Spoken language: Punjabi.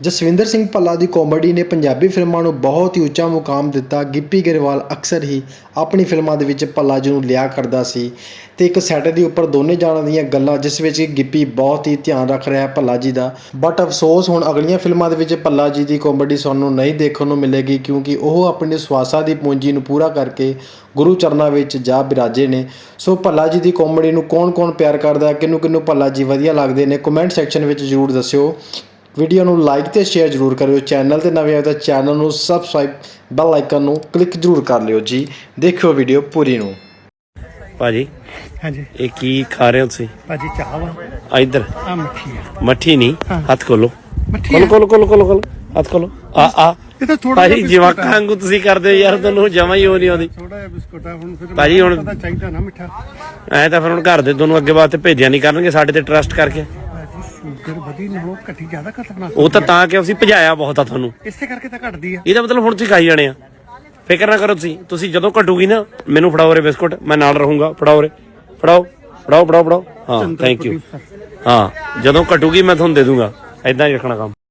ਜਸਵਿੰਦਰ ਸਿੰਘ ਭੱਲਾ ਦੀ ਕਾਮੇਡੀ ਨੇ ਪੰਜਾਬੀ ਫਿਲਮਾਂ ਨੂੰ ਬਹੁਤ ਹੀ ਉੱਚਾ ਮੁਕਾਮ ਦਿੱਤਾ। ਗਿੱਪੀ ਗਰੇਵਾਲ ਅਕਸਰ ਹੀ ਆਪਣੀ ਫਿਲਮਾਂ ਦੇ ਵਿੱਚ ਭੱਲਾ ਜੀ ਨੂੰ ਲਿਆ ਕਰਦਾ ਸੀ ਤੇ ਇੱਕ ਸੈਟ ਦੇ ਉੱਪਰ ਦੋਨੇ ਜਾਣਾਂ ਦੀਆਂ ਗੱਲਾਂ, ਜਿਸ ਵਿੱਚ ਗਿੱਪੀ ਬਹੁਤ ਹੀ ਧਿਆਨ ਰੱਖ ਰਿਹਾ ਹੈ ਭੱਲਾ ਜੀ ਦਾ। ਬਟ ਅਫਸੋਸ, ਹੁਣ ਅਗਲੀਆਂ ਫਿਲਮਾਂ ਦੇ ਵਿੱਚ ਭੱਲਾ ਜੀ ਦੀ ਕਾਮੇਡੀ ਸਾਨੂੰ ਨਹੀਂ ਦੇਖਣ ਨੂੰ ਮਿਲੇਗੀ, ਕਿਉਂਕਿ ਉਹ ਆਪਣੇ ਸਵਾਸਾਂ ਦੀ ਪੂੰਜੀ ਨੂੰ ਪੂਰਾ ਕਰਕੇ ਗੁਰੂ ਚਰਨਾਂ ਵਿੱਚ ਜਾ ਬਿਰਾਜੇ ਨੇ। ਸੋ ਭੱਲਾ ਜੀ ਦੀ ਕਾਮੇਡੀ ਨੂੰ ਕੌਣ-ਕੌਣ ਪਿਆਰ ਕਰਦਾ ਹੈ? ਕਿਹਨੂੰ ਕਿਹਨੂੰ ਭੱਲਾ ਜੀ ਵਧੀਆ ਲੱਗਦੇ ਨੇ? ਕਮੈਂਟ ਸੈਕਸ਼ਨ ਵਿੱਚ ਜਰੂਰ ਦੱਸਿਓ। ਵੀਡੀਓ ਨੂੰ ਲਾਈਕ ਤੇ ਸ਼ੇਅਰ ਜਰੂਰ ਕਰਿਓ। ਚੈਨਲ ਤੇ ਨਵੇਂ ਆਏ ਤਾਂ ਚੈਨਲ ਨੂੰ ਸਬਸਕ੍ਰਾਈਬ ਬੈਲ ਆਈਕਨ ਨੂੰ ਕਲਿੱਕ ਜਰੂਰ ਕਰ ਲਿਓ ਜੀ। ਦੇਖਿਓ ਵੀਡੀਓ ਪੂਰੀ ਨੂੰ। ਭਾਜੀ ਹਾਂਜੀ। ਇਹ ਕੀ ਖਾ ਰਹੇ ਹੋ ਤੁਸੀਂ? ਭਾਜੀ ਚਾਹ ਵਾ। ਆ ਇੱਧਰ। ਆ ਮੱਠੀ ਆ। ਮੱਠੀ ਨਹੀਂ ਹੱਥ ਖੋਲੋ। ਮੱਠੀ ਖੋਲੋ। ਖੋਲੋ ਖੋਲੋ ਖੋਲੋ ਖੋਲੋ। ਹੱਥ ਖੋਲੋ। ਆ ਆ। ਇਹ ਤਾਂ ਥੋੜਾ ਭਾਜੀ ਜਵਾਕਾਂ ਵਾਂਗੂ ਤੁਸੀਂ ਕਰਦੇ ਹੋ ਯਾਰ ਤੁਹਾਨੂੰ ਜਮਾ ਹੀ ਉਹ ਨਹੀਂ ਆਉਂਦੀ। ਥੋੜਾ ਜਿਹਾ ਬਿਸਕੁਟ ਆ ਹੁਣ ਫਿਰ ਭਾਜੀ ਹੁਣ- ਚਾਹੀਦਾ ਨਾ ਮਿੱਠਾ। ਐ ਤਾਂ ਫਿਰ ਹੁਣ ਘਰ ਦੇ ਤੁਹਾਨੂੰ ਅੱਗੇ ਵਾਸਤੇ ਭੇਜਿਆ ਨਹੀਂ ਕਰਨਗੇ ਸਾਡੇ ਤੇ ਟਰਸਟ ਕਰਕੇ। ਘਟੀ ਜ਼ਿਆਦਾ ਖਤਰਨਾਕ ਉਹ ਤਾਂ ਤਾਂ ਕਿ ਅਸੀਂ ਭਜਾਇਆ ਬਹੁਤ ਆ ਤੁਹਾਨੂੰ। ਇਸੇ ਕਰਕੇ ਤਾਂ ਘਟਦੀ ਆ। ਇਹਦਾ ਮਤਲਬ ਹੁਣ ਤੁਸੀਂ ਖਾਈ ਜਾਣੇ ਆ। ਫਿਕਰ ਨਾ ਕਰੋ ਤੁਸੀਂ। ਤੁਸੀਂ ਜਦੋਂ ਘਟੂਗੀ ਨਾ ਮੈਨੂੰ ਫੜਾਓ ਰੇ ਬਿਸਕੁਟ ਮੈਂ ਨਾਲ ਰਹੂੰਗਾ। ਫੜਾਓ ਰੇ ਫੜਾਓ ਫੜਾਓ ਫੜਾਓ ਫੜਾਓ। ਹਾਂ ਥੈਂਕ ਯੂ ਹਾਂ ਜਦੋਂ ਘਟੂਗੀ ਮੈਂ ਤੁਹਾਨੂੰ ਦੇ ਦੂੰਗਾ। ਐਦਾਂ ਹੀ ਰੱਖਣਾ ਕੰਮ।